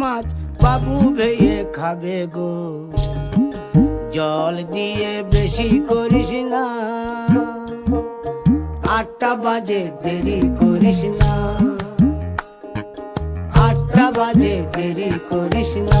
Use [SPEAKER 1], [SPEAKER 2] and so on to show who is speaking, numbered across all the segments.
[SPEAKER 1] মাছ বাবু ভেয়ে খাবে গো। জল দিয়ে বেশি করিস না। আটটা বাজে, দেরি করিস না। আটটা বাজে, দেরি করিস না।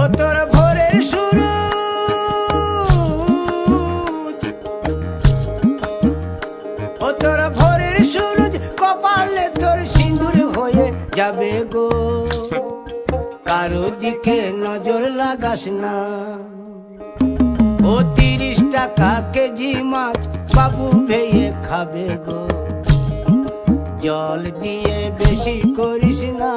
[SPEAKER 1] ও তোর ভোরের শুরু ও তোর কপালে তোর সিঁদুর হয়ে যাবে গো। কারও দিকে নজর লাগাস না। ও তিরিশ টাকা কেজি মাছ বাবু ভেয়ে খাবে গো। জল দিয়ে বেশি করিস না।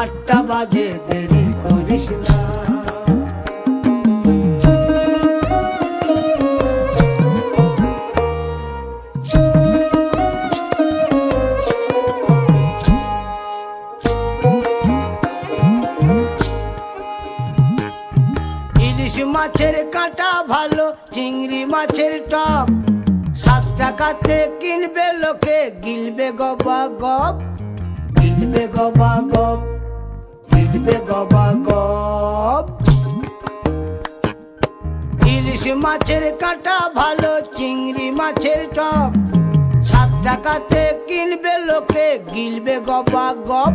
[SPEAKER 1] আটটা বাজে, দেরি করিস না। মাছের কাঁটা ভালো, চিংড়ি মাছের টক। সাত টাকাতে কিনবে লোকে, গিলবে গবা গপ, গিলবে গবা গপ। গিলবে গবা ইলিশ মাছের কাঁটা ভালো, চিংড়ি মাছের টক সাত টাকাতে কিনবে লোকে, গিলবে গবা গপ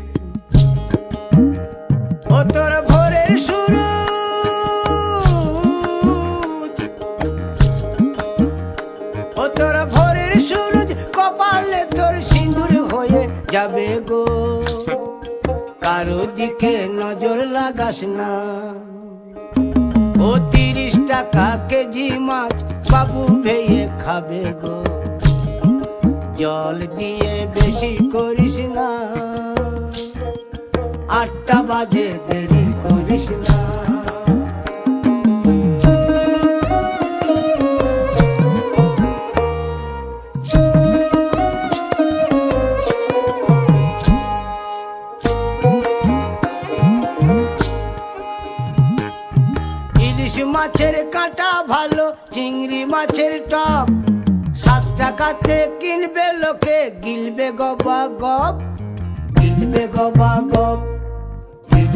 [SPEAKER 1] তোর ভোরের শুরু। ও ভোরের সুরজ কপালে তোর সিঁদুর হয়ে যাবে গো। কারও দিকে নজর লাগাস না। ও তিরিশ টাকা কেজি মাছ বাবু ভেয়ে খাবে গো। জল দিয়ে বেশি করিস না। আটটা বাজে, দেরি করিস না। মাছের কাঁটা ভালো, চিংড়ি মাছের টক। সাত টাকাতে কিনবে লোকে, গিলবে গবা গপ, গিলবে গবা গপ।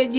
[SPEAKER 1] কেজি